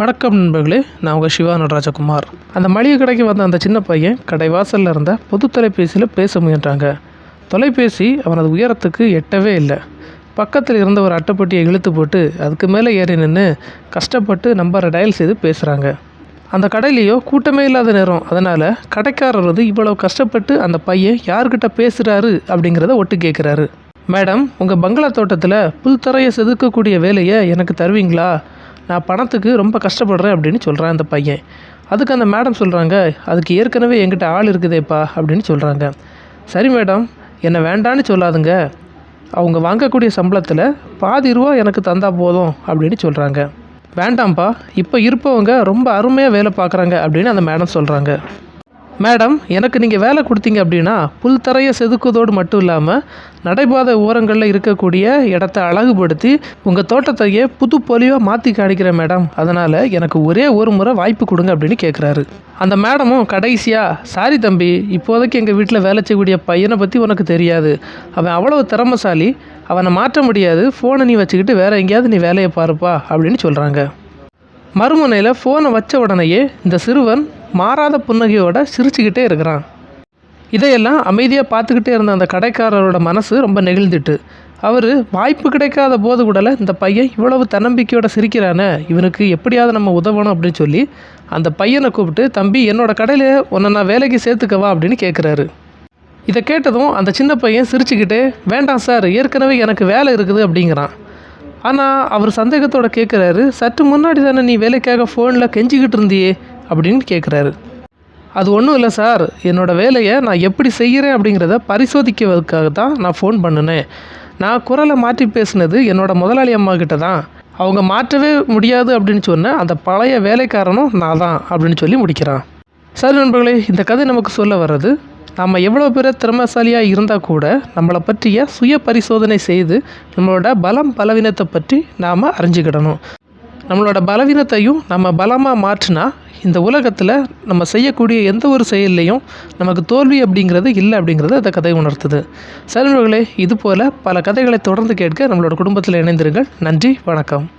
வணக்கம் நண்பர்களே நான் உங்கள் சிவா நடராஜகுமார் அந்த மளிகை கடைக்கு வந்த அந்த சின்ன பையன் கடை வாசலில் இருந்த பொது தொலைபேசியில் பேச முயன்றாங்க. தொலைபேசி அவனது உயரத்துக்கு எட்டவே இல்லை. பக்கத்தில் இருந்த ஒரு அட்டைப்பட்டியை இழுத்து போட்டு அதுக்கு மேலே ஏறி நின்று கஷ்டப்பட்டு நம்பரை டயல் செய்து பேசுகிறாங்க அந்த கடையிலையோ கூட்டமே இல்லாத நேரம். அதனால் கடைக்காரர் வந்து இவ்வளோ கஷ்டப்பட்டு அந்த பையன் யார்கிட்ட பேசுகிறாரு அப்படிங்கிறத ஒட்டு கேட்குறாரு மேடம் உங்கள் பங்களா தோட்டத்தில் புல்தரையை செதுக்கக்கூடிய வேலையை எனக்கு தருவீங்களா? நான் பணத்துக்கு ரொம்ப கஷ்டப்படுறேன் அப்படின்னு சொல்கிறான் அந்த பையன். அதுக்கு அந்த மேடம் சொல்கிறாங்க அதுக்கு ஏற்கனவே என்கிட்ட ஆள் இருக்குதேப்பா அப்படின்னு சொல்கிறாங்க சரி மேடம் என்னை வேண்டான்னு சொல்லாதுங்க. அவங்க வாங்கக்கூடிய சம்பளத்தில் பாதி ரூபா எனக்கு தந்தால் போதும் அப்படின்னு சொல்கிறாங்க வேண்டாம்ப்பா இப்போ இருப்பவங்க ரொம்ப அருமையாக வேலை பார்க்குறாங்க அப்படின்னு அந்த மேடம் சொல்கிறாங்க மேடம் எனக்கு நீங்கள் வேலை கொடுத்தீங்க அப்படின்னா புல் தரையை செதுக்குவதோடு மட்டும் இல்லாமல் நடைபாதை ஓரங்களில் இருக்கக்கூடிய இடத்த அழகுபடுத்தி உங்கள் தோட்டத்தையே புது பொலிவாக மாற்றி காணிக்கிறேன் மேடம். அதனால் எனக்கு ஒரே ஒரு முறை வாய்ப்பு கொடுங்க அப்படின்னு கேட்குறாரு அந்த மேடமும் கடைசியாக சாரி தம்பி இப்போதைக்கு எங்கள் வீட்டில் வேலை செய்யக்கூடிய பையனை பற்றி உனக்கு தெரியாது. அவன் அவ்வளவு திறமசாலி. அவனை மாற்ற முடியாது. ஃபோனை நீ வச்சுக்கிட்டு வேறு எங்கேயாவது நீ வேலையை பாருப்பா அப்படின்னு சொல்கிறாங்க மறுமுனையில் ஃபோனை வச்ச உடனேயே இந்த சிறுவன் மாறாத புன்னகையோட சிரிச்சுக்கிட்டே இருக்கிறான். இதையெல்லாம் அமைதியாக பார்த்துக்கிட்டே இருந்த அந்த கடைக்காரரோட மனசு ரொம்ப நெகிழ்ந்துட்டு. அவர் வாய்ப்பு கிடைக்காத போது கூடல இந்த பையன் இவ்வளவு தன்னம்பிக்கையோட சிரிக்கிறானே இவனுக்கு எப்படியாவது நம்ம உதவணும் அப்படின்னு சொல்லி அந்த பையனை கூப்பிட்டு தம்பி என்னோட கடையில் உன்னை நான் வேலைக்கு சேர்த்துக்கவா அப்படின்னு கேட்குறாரு இதை கேட்டதும் அந்த சின்ன பையன் சிரிச்சுக்கிட்டே வேண்டாம் சார் ஏற்கனவே எனக்கு வேலை இருக்குது அப்படிங்கிறான். ஆனால் அவர் சந்தேகத்தோட கேட்குறாரு சற்று முன்னாடி தானே நீ வேலைக்காக ஃபோனில் கெஞ்சிக்கிட்டு இருந்தியே அப்படின்னு கேட்குறாரு அது ஒன்றும் இல்லை சார் என்னோடய வேலையை நான் எப்படி செய்கிறேன் அப்படிங்கிறத பரிசோதிக்கிறதுக்காக தான் நான் ஃபோன் பண்ணினேன். நான் குரலை மாற்றி பேசினது என்னோடய முதலாளி அம்மா கிட்ட தான். அவங்க மாற்றவே முடியாது அப்படின்னு சொன்ன அந்த பழைய வேலைக்காரனும் நான் தான் அப்படின்னு சொல்லி முடிக்கிறான். சரி நண்பர்களே இந்த கதை நமக்கு சொல்ல வர்றது நம்ம எவ்வளோ பேர் திறமைசாலியாக இருந்தால் கூட நம்மளை பற்றிய சுய பரிசோதனை செய்து நம்மளோட பலம் பலவீனத்தை பற்றி நாம் அறிஞ்சுக்கிடணும். நம்மளோட பலவீனத்தையும் நம்ம பலமாக மாற்றினா இந்த உலகத்தில் நம்ம செய்யக்கூடிய எந்த ஒரு செயல்லையும் நமக்கு தோல்வி அப்படிங்கிறது இல்லை அப்படிங்கிறத இந்த கதை உணர்த்துது. சரி இது போல் பல கதைகளை தொடர்ந்து கேட்க நம்மளோட குடும்பத்தில் இணைந்திருங்கள். நன்றி வணக்கம்.